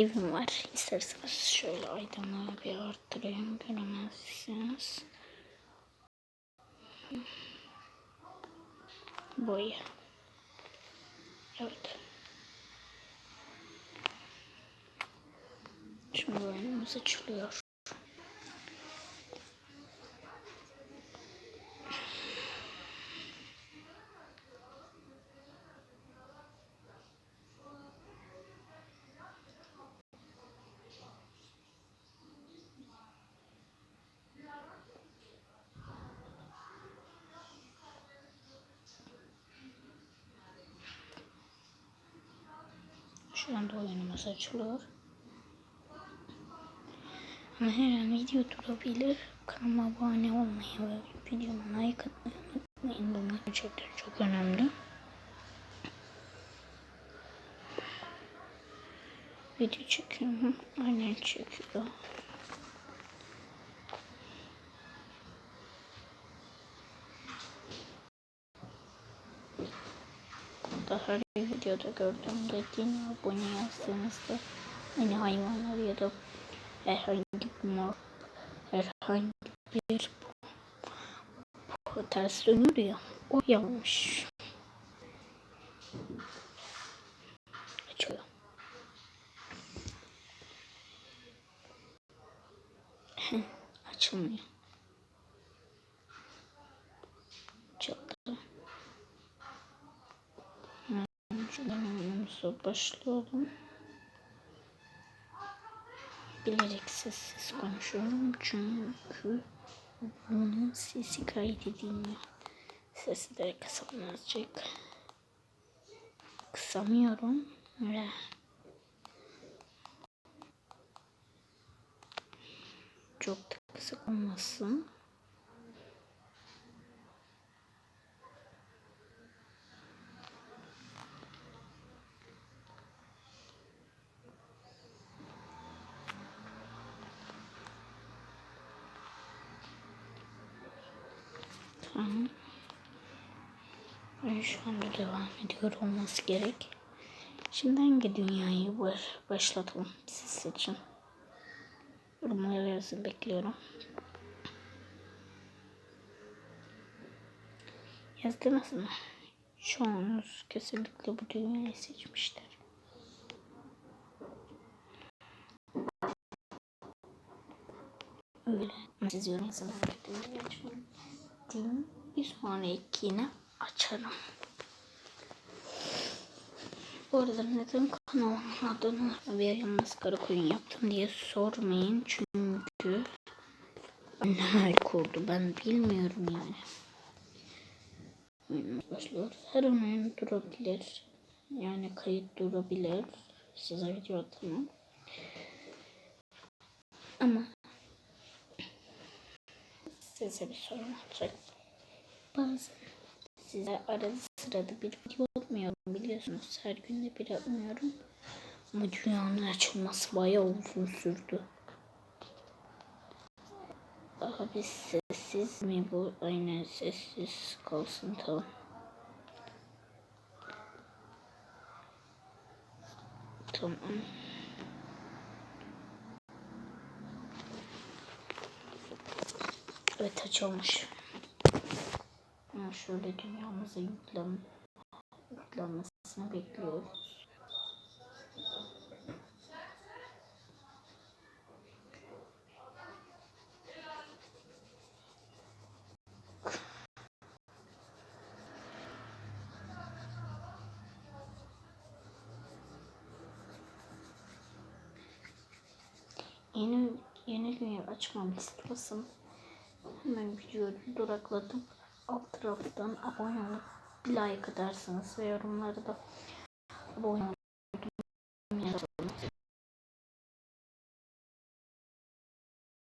evim var. İsterseniz şöyle aydınlığı bir arttırayım. Göremezsiniz. Boya. Evet. Şimdi oyunumuz açılıyor. Şu anda oyunumuz açılıyor. Ama her an video durabilir. Kanalıma abone olmayı ve videoma like atmayı unutmayın. Bunlar gerçekten çok önemli. Video çekiyorum. Aynen çekiyor. Da her videoda gördüğümde din abone yazdığınızda hani hayvanlar ya da herhangi bir mor herhangi bir ters dönüyor ya o yanlış. Açıyor. Açılmıyor. Oyunumuza başlayalım. Bilerek sessiz konuşuyorum çünkü bunun sesi kaydedilmiyor. Sesi de kısalım azıcık. Kısamıyorum ve çok da kısık olmasın. Tamam. Ben şu anda devam ediyor olması gerek. Şimdi hangi dünyayı başlatalım siz seçin. Yorumlara yazın bekliyorum. Yazdınız mı? Çoğunuz kesinlikle bu dünyayı seçmişler. Öyle. Siz yorum yazın. Diyeyim. Bir sonrakine açarım. Bu arada neden kanalımın adını bir yalnız kara koyun yaptım diye sormayın. Çünkü annem kurdu. Ben bilmiyorum yani. Oyunumuz başlıyor. Her oyun durabilir. Yani kayıt durabilir. Size video atamam. Ama size bir sorun olacak. Bazen size arada sırada bir video atmıyorum biliyorsunuz. Her günde bir atmıyorum. Ama dünyanın açılması bayağı uzun sürdü. Abi sessiz mi bu? Aynen sessiz kalsın tamam. Tamam. Evet açılmış. Yani şöyle dünyamıza yüklen, yüklenmesini bekliyoruz. Yeni yeni dünya açmamı istiyorsan hemen videoyu duraklatıp alt taraftan abone olup bir like atarsınız ve yorumları da abone